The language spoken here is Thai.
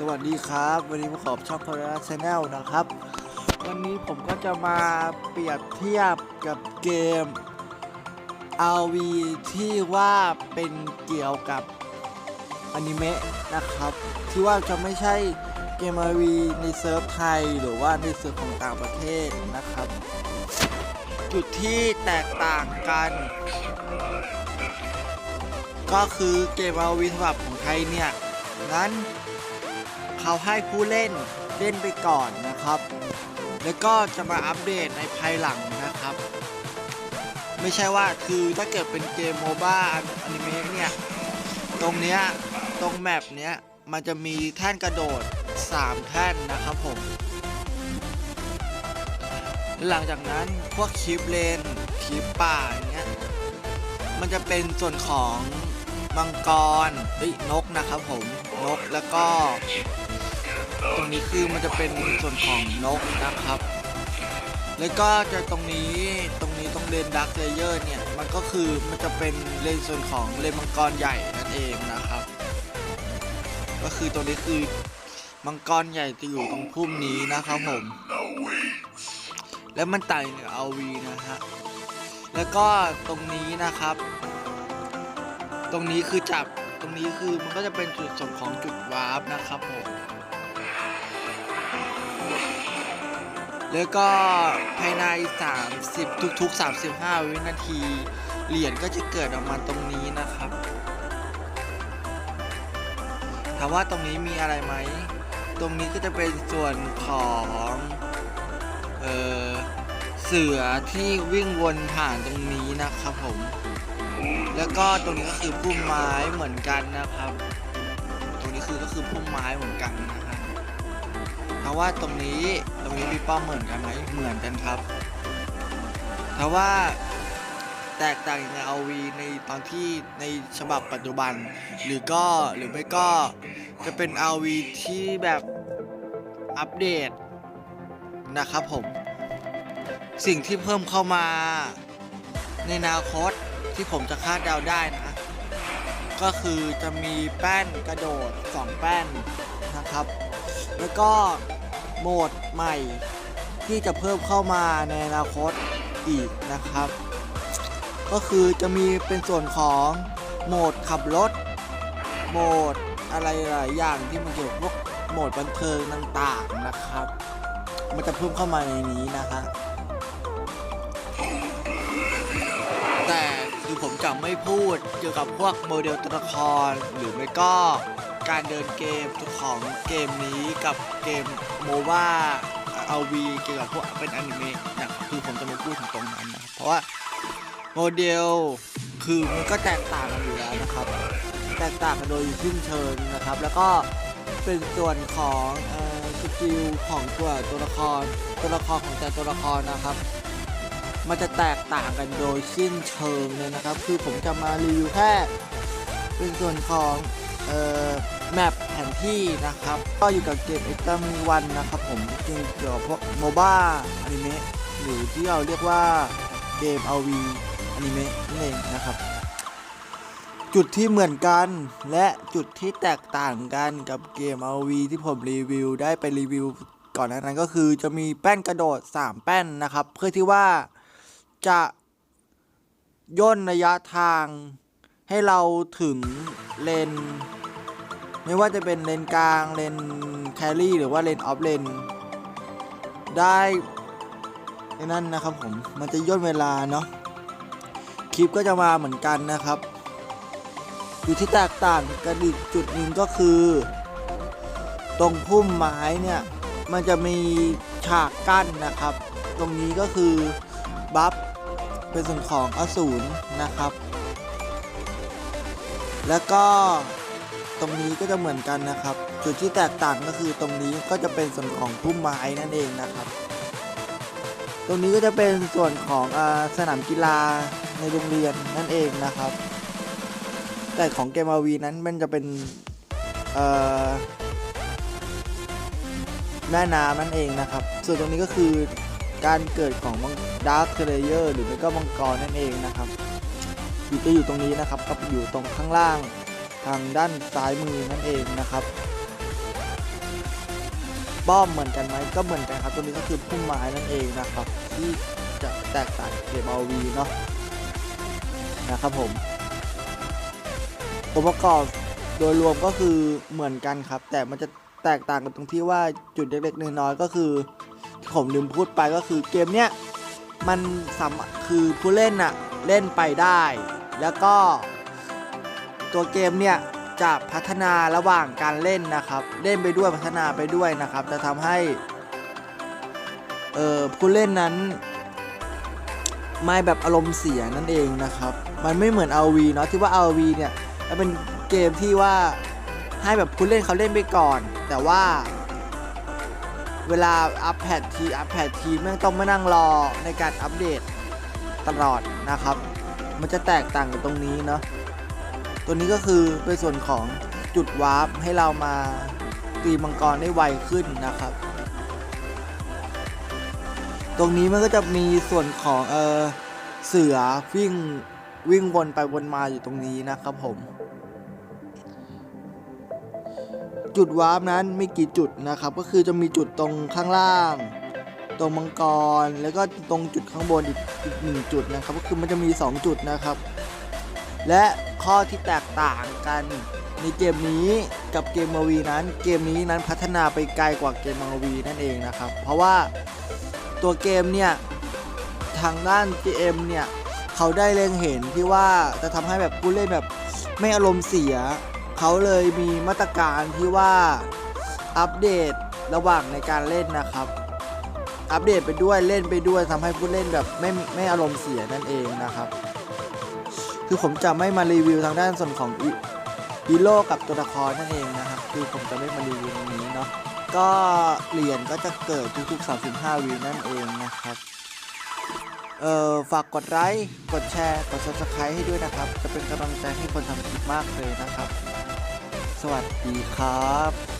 สวัสดีครับ วันนี้ผมขอบช่องพลาชแนลนะครับ วันนี้ผมก็จะมาเปรียบเทียบกับเกม RV ที่ว่าเป็นเกี่ยวกับอนิเมะนะครับ ที่ว่าจะไม่ใช่เกม RV ในเซิร์ฟไทยหรือว่าในเซิร์ฟของต่างประเทศนะครับ จุดที่แตกต่างกันก็คือเกม RV ฉบับของไทยเนี่ยนั้น เขาให้ผู้เล่นเล่นไปก่อนนะครับ แล้วก็จะมาอัปเดตในภายหลังนะครับ ไม่ใช่ว่าคือถ้าเกิดเป็นเกมโมบ้าอนิเมะเนี่ย ตรงเนี้ยตรงแมปเนี้ยมันจะมีแท่นกระโดด 3 แท่นนะครับผม หลังจากนั้นพวกคลิปเลนคลิปป่าอย่างเงี้ย มันจะเป็นส่วนของมังกรนกนะครับผม นกแล้วก็ ตรงนี้คือมันจะเป็นส่วนของนกนะครับ แล้วก็จะตรงนี้ตรงนี้ตรงเลนดักเลเยอร์เนี่ย มันก็คือมันจะเป็นเลนส่วนของเลนมังกรใหญ่นั่นเองนะครับ ก็คือตรงนี้คือมังกรใหญ่จะอยู่ตรงพุ่มนี้นะครับผม แล้วมันต่างจากเอาวีนะฮะ แล้วก็ตรงนี้นะครับ ตรงนี้คือจับ รงนี้คือมันก็จะเป็นจุดส่งของจุดวาร์ปนะครับผม แล้วก็ภายใน 30 ทุกๆ 35 วินาที เหรียญก็จะเกิดออกมาตรงนี้นะครับ ถามว่าตรงนี้มีอะไรไหม ตรงนี้ก็จะเป็นส่วนของเออเสือที่วิ่งวนผ่านตรงนี้นะครับผม แล้วก็ตรงนี้ก็คือพุ่มไม้เหมือนกันนะครับ ตรงนี้คือก็คือพุ่มไม้เหมือนกันนะครับถามว่าตรงนี้ตรงนี้มีป้อมเหมือนกันไหมเหมือนกันครับถามว่าแตกต่างใน RV ในตอนที่ในฉบับปัจจุบัน หรือก็หรือไม่ก็จะเป็น RV ที่แบบอัปเดตนะครับผม สิ่งที่เพิ่มเข้ามาในอนาคต ที่ผมจะคาดเดาได้นะ ก็คือจะมีแป้นกระโดด 2 แป้นนะครับ แล้วก็โหมดใหม่ที่จะเพิ่มเข้ามาในอนาคตอีกนะครับ ก็คือจะมีเป็นส่วนของโหมดขับรถ โหมดอะไรหลายอย่างที่มันเกี่ยวกับพวกโหมดบันเทิงต่างๆนะครับ มันจะเพิ่มเข้ามาในนี้นะฮะ คือผมจะไม่พูดเกี่ยวกับพวกโมเดลตัวละคร หรือไม่ก็การเดินเกมของเกมนี้กับเกมโมบ้าเอาวีเกี่ยวกับพวกเป็นอนิเมะนะคือผมจะไม่พูดถึงตรงนั้นนะครับเพราะว่าโมเดลคือมันก็แตกต่างกันอยู่แล้วนะครับ แตกต่างกันโดยสิ้นเชิงนะครับ แล้วก็เป็นส่วนของสกิลของตัวตัวละครตัวละครของแต่ตัวละครนะครับ มันจะแตกต่างกันโดยสิ้นเชิงเลยนะครับ คือผมจะมารีวิวแค่เป็นส่วนของเอ่อแมปแผนที่นะครับ ก็อยู่กับเกม e x t r a m วันนะครับผมเกมเกี่ยวกับพวกโมบ้าอนิเมะหรือที่เราเรียกว่าเกม RV อนิเมะนั่นเองนะครับ จุดที่เหมือนกันและจุดที่แตกต่างกันกับเกม RV ที่ผมรีวิวได้ไปรีวิวก่อนหน้านั้นก็คือจะมีแป้นกระโดด 3 แป้นนะครับ เพื่อที่ว่า จะย่นระยะทาง ให้เราถึงเลน ไม่ว่าจะเป็นเลนกลางเลนแครี่หรือว่าเลนออฟเลนได้นนั่นนะครับผมมันจะย่นเวลาเนาะคลิปก็จะมาเหมือนกันนะครับอยู่ที่แตกต่างกันอีกจุดหนึ่งก็คือ ตรงพุ่มไม้เนี่ย มันจะมีฉากกั้นนะครับ ตรงนี้ก็คือ บัฟเป็นส่วนของอสูรนะครับ แล้วก็ตรงนี้ก็จะเหมือนกันนะครับ จุดที่แตกต่างก็คือตรงนี้ก็จะเป็นส่วนของพุ่มไม้นั่นเองนะครับ ตรงนี้ก็จะเป็นส่วนของอสนามกีฬาในโรงเรียนนั่นเองนะครับ แต่ของเกมอาวีนั้นมันจะเป็นแม่น้ำนั่นเองนะครับ ส่วนตรงนี้ก็คือ การเกิดของดาร์คเทเลเยอร์หรือไม่ก็มังกรนั่นเองนะครับอยู่จะอยู่ตรงนี้นะครับกับอยู่ตรงข้างล่างทางด้านซ้ายมือนั่นเองนะครับป้อมเหมือนกันไหมก็เหมือนกันครับตัวนี้ก็คือพุ่มไม้นั่นเองนะครับ ที่จะแตกต่างจากเกม RV เนาะนะครับผมองค์ประกอบโดยรวมก็คือเหมือนกันครับ แต่มันจะแตกต่างกันตรงที่ว่าจุดเล็กๆน้อยๆก็คือ ผมลืมพูดไปก็คือเกมเนี้ยมันสามารถคือผู้เล่นอะเล่นไปได้ แล้วก็ ตัวเกมเนี่ยจะพัฒนาระหว่างการเล่นนะครับ เล่นไปด้วยพัฒนาไปด้วยนะครับ จะทำให้เอ่อผู้เล่นนั้น ไม่แบบอารมณ์เสียนั่นเองนะครับ มันไม่เหมือน RV เนาะที่ว่า RV เนี่ยมันเป็นเกมที่ว่าให้แบบผู้เล่นเขาเล่นไปก่อน แต่ว่า เวลาอัปแพดทีอัปแพดทีแม่งต้องมานั่งรอในการอัปเดตตลอดนะครับ มันจะแตกต่างกันตรงนี้เนาะตัวนี้ก็คือเป็นส่วนของจุดวาร์ปให้เรามาตีมังกรได้ไวขึ้นนะครับ ตรงนี้มันก็จะมีส่วนของเออเสือวิ่งวิ่งวนไปวนมาอยู่ตรงนี้นะครับผม จุดวาร์ปนั้นมีกี่จุดนะครับ ก็คือจะมีจุดตรงข้างล่าง ตรงมังกรแล้วก็ตรงจุดข้างบนอีกอีกหนึ่งจุดนะครับ ก็คือมันจะมี 2 จุดนะครับ และข้อที่แตกต่างกันในเกมนี้กับเกมมาวีนั้น เกมนี้นั้นพัฒนาไปไกลกว่าเกมมาวีนั่นเองนะครับ เพราะว่าตัวเกมเนี่ยทางด้าน GM เนี่ยเขาได้เล็งเห็นที่ว่าจะทำให้แบบผู้เล่นแบบไม่อารมณ์เสีย เขาเลยมีมาตรการที่ว่าอัปเดตระหว่างในการเล่นนะครับ อัปเดตไปด้วยเล่นไปด้วยทำให้ผู้เล่นแบบไม่ไม่อารมณ์เสียนั่นเองนะครับ คือผมจะไม่มารีวิวทางด้านส่วนของอีฮีโร่กับตัวละครนั่นเองนะครับ คือผมจะไม่มารีวิวตรงนี้เนาะก็เหรียญก็จะเกิดทุกๆ 35 วินั่นเองนะครับเอ่อฝากกดไลค์ กดแชร์ กด subscribe ให้ด้วยนะครับ จะเป็นกำลังใจให้คนทำคลิปมากเลยนะครับ วัสดีครับ